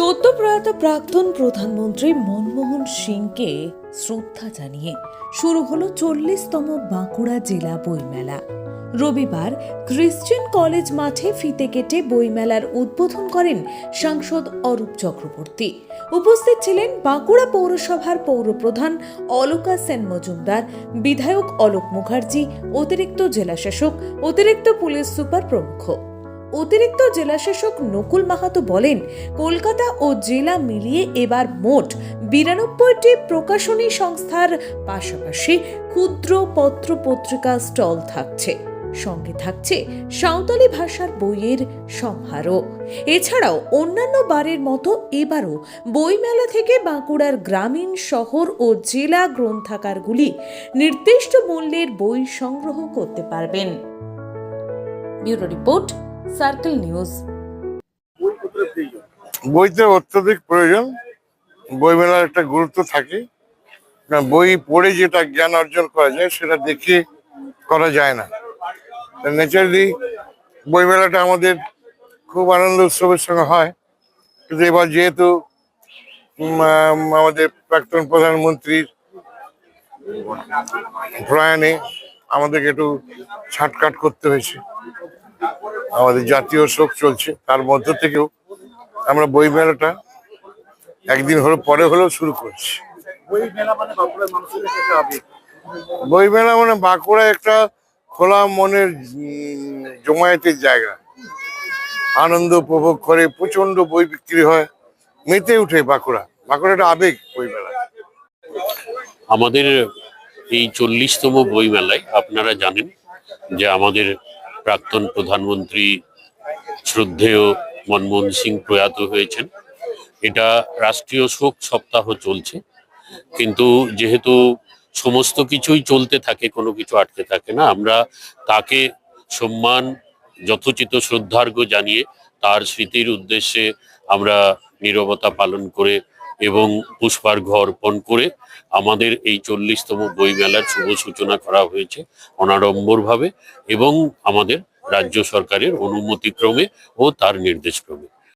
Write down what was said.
সদ্য প্রয়াত প্রাক্তন প্রধানমন্ত্রী মনমোহন সিংকে শ্রদ্ধা জানিয়ে শুরু হলো চল্লিশতম বাঁকুড়া জেলা বইমেলা। রবিবার ক্রিশ্চিয়ান কলেজ মাঠে ফিতে কেটে বইমেলার উদ্বোধন করেন সাংসদ অরূপ চক্রবর্তী। উপস্থিত ছিলেন বাঁকুড়া পৌরসভার পৌরপ্রধান অলোকা সেন মজুমদার, বিধায়ক অলোক মুখার্জি, অতিরিক্ত জেলাশাসক, অতিরিক্ত পুলিশ সুপার প্রমুখ। অতিরিক্ত জেলাশাসক নকুল মাহাতো বলেন, কলকাতা ও জেলা মিলিয়ে এবার মোট বিরানব্বইটি প্রকাশনী সংস্থার পাশাপাশি ক্ষুদ্র পত্র পত্রিকা স্টল থাকছে। সঙ্গে থাকছে সাঁওতালি ভাষার বইয়ের সমারোহ এছাড়াও অন্যান্য বারের মতো এবারও বইমেলা থেকে বাঁকুড়ার গ্রামীণ শহর ও জেলা গ্রন্থাগারগুলি নির্দিষ্ট মূল্যের বই সংগ্রহ করতে পারবেন। Bureau report Circle News. বইতে অত্যধিক প্রয়োজন। বই মেলার একটা গুরুত্ব থাকে। বই পড়ে যেটা জ্ঞান অর্জন করা যায়, সেটা দেখে করা যায় না। ন্যাচারালি বই মেলাটা আমাদের খুব আনন্দ উৎসবের সঙ্গে হয়। কিন্তু এবার যেহেতু আমাদের প্রাক্তন প্রধানমন্ত্রীর প্রয়াণে আমাদেরকে একটু ছাটকাট করতে হয়েছে। আমাদের জাতীয় শোক চলছে। তার মধ্য থেকেও আমরা বই মেলাটা একদিন হলো পরে হলেও শুরু করছি। বই মেলা মানে বই মেলা মানে বাঁকুড়া একটা খোলা মনের জমায়েতের জায়গা। আনন্দ উপভোগ করে প্রচণ্ড বই বিক্রি হয় মেতে উঠে বাঁকুড়া। বাঁকুড়া একটা আবেগ বই মেলা আমাদের এই চল্লিশতম বইমেলায় আপনারা জানেন যে আমাদের প্রাক্তন প্রধানমন্ত্রী শ্রদ্ধেয় মনমোহন সিং প্রয়াত হয়েছেন। এটা রাষ্ট্রীয় শোক সপ্তাহ চলছে, কিন্তু যেহেতু সমস্ত কিছুই চলতে থাকে, কোনো কিছু আটকে থাকে না, আমরা তাকে সম্মান, যথোচিত শ্রদ্ধার্ঘ জানিয়ে তার স্মৃতির উদ্দেশ্যে আমরা নীরবতা পালন করে এবং পুষ্পার ঘর অর্পণ করে আমাদের এই চল্লিশতম বইমেলার শুভ সূচনা করা হয়েছে অনাড়ম্বরভাবে এবং আমাদের রাজ্য সরকারের অনুমতিক্রমে ও তার নির্দেশক্রমে।